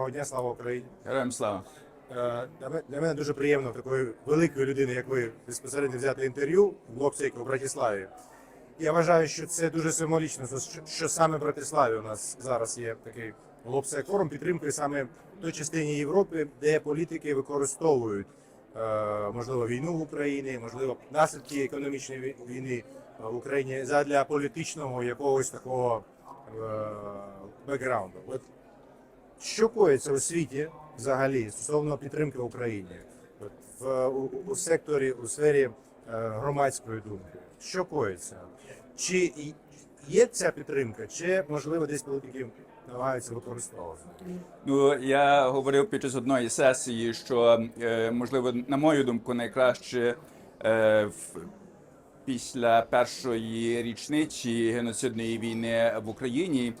Доброго дня, слава Україні. Героям слава. Е, Для мене- дуже приємно такої великої людини, як ви, безпосередньо взяти інтерв'ю в Лобсейку у Братиславі. Я вважаю, що це дуже символічно, що- саме в Братиславі у нас зараз є такий Лобсек форум підтримки саме в той частині Європи, де політики використовують е, можливо війну в Україні, можливо, наслідки економічної війни в Україні задля політичного якогось такого е, бекграунду. От що коїться у світі взагалі стосовно підтримки Україні От в у, у секторі у сфері е, громадської думки? Що коїться? Чи є ця підтримка, чи можливо десь політики намагаються використовувати? Ну я говорив під час одної сесії, що е, можливо, на мою думку, найкраще е, в, після першої річниці геноцидної війни в Україні.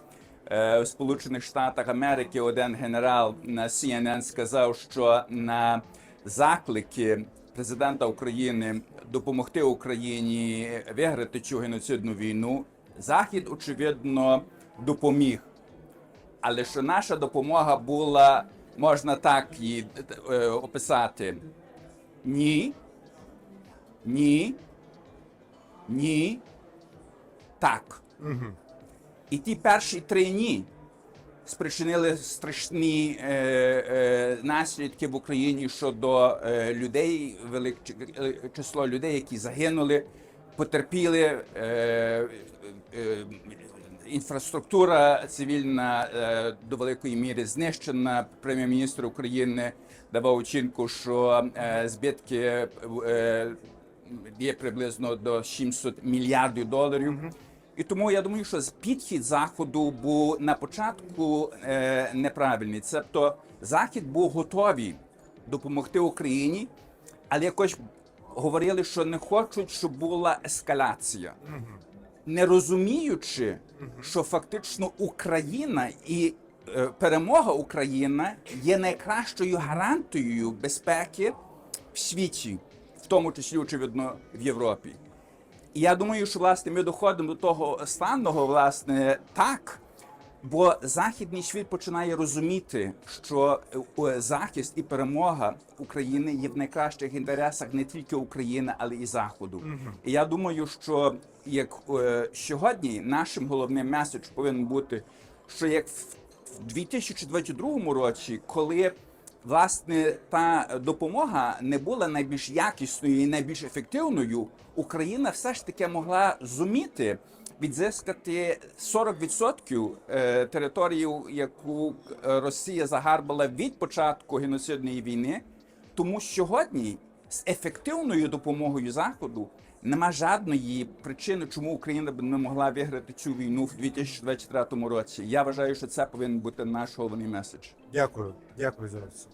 Е, В Сполучених Штатах Америки один генерал на CNN сказав, що на заклики президента України допомогти Україні виграти цю геноцидну війну, Захід очевидно допоміг. Але що наша допомога була, можна так її е, описати. Ні. Ні. Ні. Так. І ті перші три ні спричинили страшні е, е, наслідки в Україні щодо е, людей, велике число людей, які загинули, потерпіли. Е, е, інфраструктура цивільна е, до великої міри знищена. Прем'єр-міністр України давав оцінку, що е, збитки е, є приблизно до 700 мільярдів доларів. І тому я думаю, що підхід заходу був на початку е, неправильний. Тобто захід був готовий допомогти Україні, але якось говорили, що не хочуть, щоб була ескалація не розуміючи, що фактично Україна і е, перемога України є найкращою гарантією безпеки в світі, в тому числі, очевидно, в Європі. І я думаю, що власне ми доходимо до того останнього, власне, так. Бо західний світ починає розуміти, що е, захист і перемога України є в найкращих інтересах не тільки України, але і Заходу. І я думаю, що як е, сьогодні нашим головним меседж повинен бути, що як в 2022 році, коли власне та допомога не була найбільш якісною і найбільш ефективною, Україна все ж таки могла зуміти відзискати 40% е, території, яку е, Росія загарбала від початку геноцидної війни. Тому сьогодні з ефективною допомогою Заходу нема жодної причини, чому Україна б не могла виграти цю війну в 2023 році. Я вважаю, що це повинен бути наш головний меседж. Дякую, дякую за це.